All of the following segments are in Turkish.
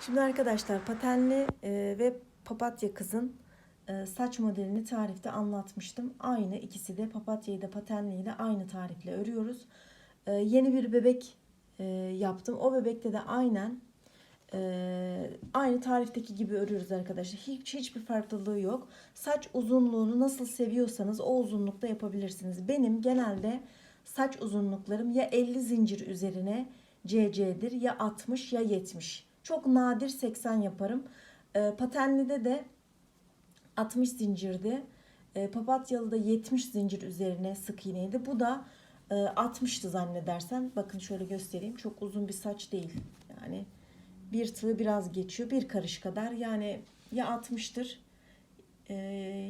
Şimdi arkadaşlar patenli e, ve papatya kızın e, saç modelini tarifte anlatmıştım. Aynı ikisi de papatyayı da patenliyi de aynı tarifle örüyoruz. E, yeni bir bebek e, yaptım. O bebekte de aynen e, aynı tarifteki gibi örüyoruz arkadaşlar. Hiç hiçbir farklılığı yok. Saç uzunluğunu nasıl seviyorsanız o uzunlukta yapabilirsiniz. Benim genelde saç uzunluklarım ya 50 zincir üzerine CC'dir ya 60 ya 70. Çok nadir 80 yaparım. E, patenlide de 60 zincirdi. E, papatyalı da 70 zincir üzerine sık iğneydi. Bu da e, 60'tı zannedersem. Bakın şöyle göstereyim. Çok uzun bir saç değil. Yani bir tığ biraz geçiyor. Bir karış kadar. Yani ya 60'tır e,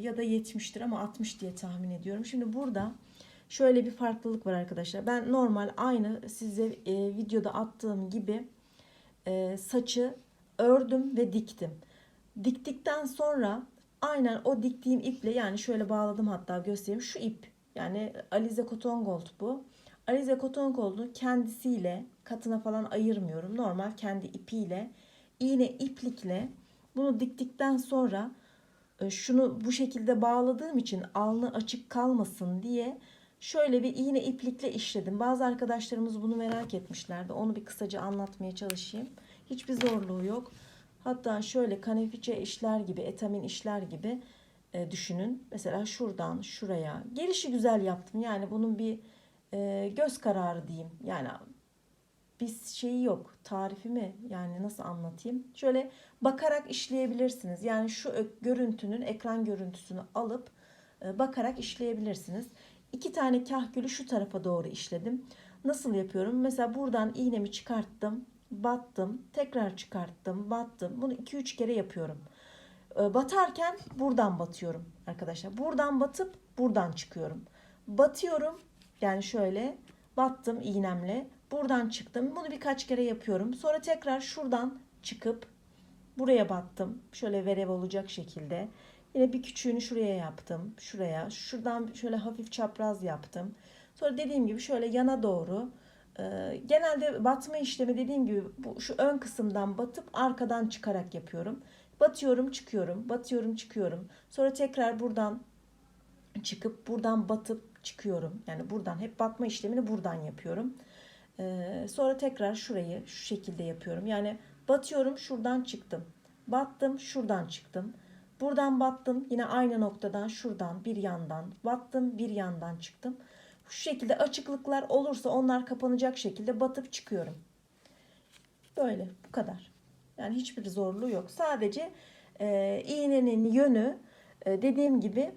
ya da 70'tir ama 60 diye tahmin ediyorum. Şimdi burada şöyle bir farklılık var arkadaşlar. Ben normal aynı size e, videoda attığım gibi e, saçı ördüm ve diktim. Diktikten sonra aynen o diktiğim iple yani şöyle bağladım hatta göstereyim. Şu ip yani Alize Cotton Gold bu. Alize Cotton Gold'un kendisiyle katına falan ayırmıyorum. Normal kendi ipiyle iğne iplikle bunu diktikten sonra e, şunu bu şekilde bağladığım için alnı açık kalmasın diye şöyle bir iğne iplikle işledim. Bazı arkadaşlarımız bunu merak etmişlerdi. Onu bir kısaca anlatmaya çalışayım. Hiçbir zorluğu yok. Hatta şöyle kanefiçe işler gibi, etamin işler gibi e, düşünün. Mesela şuradan şuraya. Gelişi güzel yaptım. Yani bunun bir e, göz kararı diyeyim. Yani bir şeyi yok. Tarifi mi? Yani nasıl anlatayım? Şöyle bakarak işleyebilirsiniz. Yani şu görüntünün ekran görüntüsünü alıp e, bakarak işleyebilirsiniz. İki tane kahkülü şu tarafa doğru işledim. Nasıl yapıyorum? Mesela buradan iğnemi çıkarttım, battım, tekrar çıkarttım, battım. Bunu 2-3 kere yapıyorum. E, Batarken buradan batıyorum arkadaşlar. Buradan batıp buradan çıkıyorum. Batıyorum yani şöyle battım iğnemle. Buradan çıktım. Bunu birkaç kere yapıyorum. Sonra tekrar şuradan çıkıp buraya battım. Şöyle verev olacak şekilde. Yine bir küçüğünü şuraya yaptım. Şuraya. Şuradan şöyle hafif çapraz yaptım. Sonra dediğim gibi şöyle yana doğru. e, genelde batma işlemi dediğim gibi bu şu ön kısımdan batıp arkadan çıkarak yapıyorum. Batıyorum, çıkıyorum. Batıyorum, çıkıyorum. Sonra tekrar buradan çıkıp buradan batıp çıkıyorum. Yani buradan hep batma işlemini buradan yapıyorum. Ee, sonra tekrar şurayı şu şekilde yapıyorum. Yani batıyorum şuradan çıktım. Battım şuradan çıktım. Buradan battım yine aynı noktadan şuradan bir yandan battım bir yandan çıktım. Şu şekilde açıklıklar olursa onlar kapanacak şekilde batıp çıkıyorum. Böyle bu kadar. Yani hiçbir zorluğu yok. Sadece e, iğnenin yönü e, dediğim gibi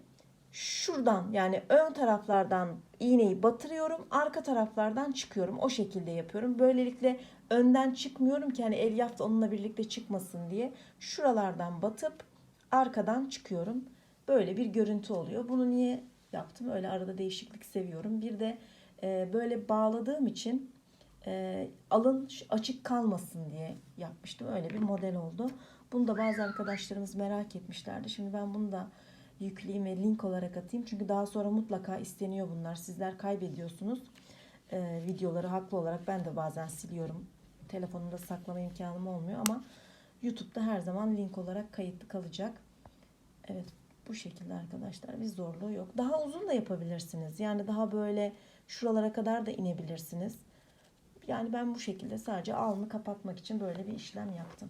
şuradan yani ön taraflardan iğneyi batırıyorum. Arka taraflardan çıkıyorum. O şekilde yapıyorum. Böylelikle önden çıkmıyorum ki hani elyaf da onunla birlikte çıkmasın diye. Şuralardan batıp arkadan çıkıyorum. Böyle bir görüntü oluyor. Bunu niye yaptım? Öyle arada değişiklik seviyorum. Bir de e, böyle bağladığım için e, alın açık kalmasın diye yapmıştım. Öyle bir model oldu. Bunu da bazı arkadaşlarımız merak etmişlerdi. Şimdi ben bunu da yükleyeyim ve link olarak atayım. Çünkü daha sonra mutlaka isteniyor bunlar. Sizler kaybediyorsunuz e, videoları haklı olarak. Ben de bazen siliyorum. Telefonumda saklama imkanım olmuyor ama YouTube'da her zaman link olarak kayıtlı kalacak. Evet bu şekilde arkadaşlar bir zorluğu yok. Daha uzun da yapabilirsiniz. Yani daha böyle şuralara kadar da inebilirsiniz. Yani ben bu şekilde sadece alnı kapatmak için böyle bir işlem yaptım.